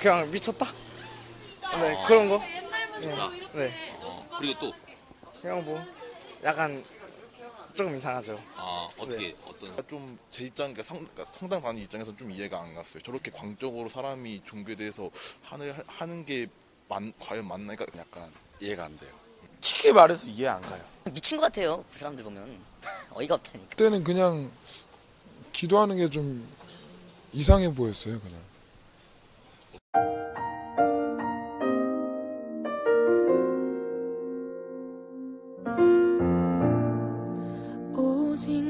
그냥 미쳤다. 네 그런 거. 아, 네 어, 그리고 또 그냥 뭐 약간 조금 이상하죠. 아, 어떻게 어떤 좀 제 입장, 그러니까 성, 그러니까 성당 다니는 입장에서 좀 이해가 안 갔어요. 저렇게 광적으로 사람이 종교에 대해서 하는, 하는 게 만, 과연 맞나? 그러니까 약간 이해가 안 돼요. 쉽게 말해서 이해 안 가요. 미친 것 같아요. 그 사람들 보면 어이가 없다니까. 그때는 그냥 기도하는 게 좀 이상해 보였어요 그냥.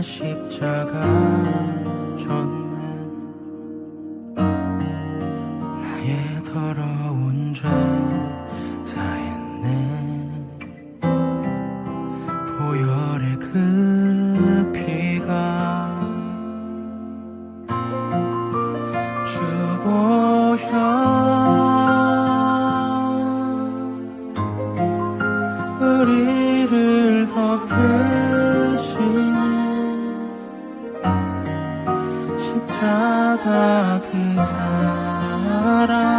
십자가 졌네. 나의 더러운 십자가 그 사랑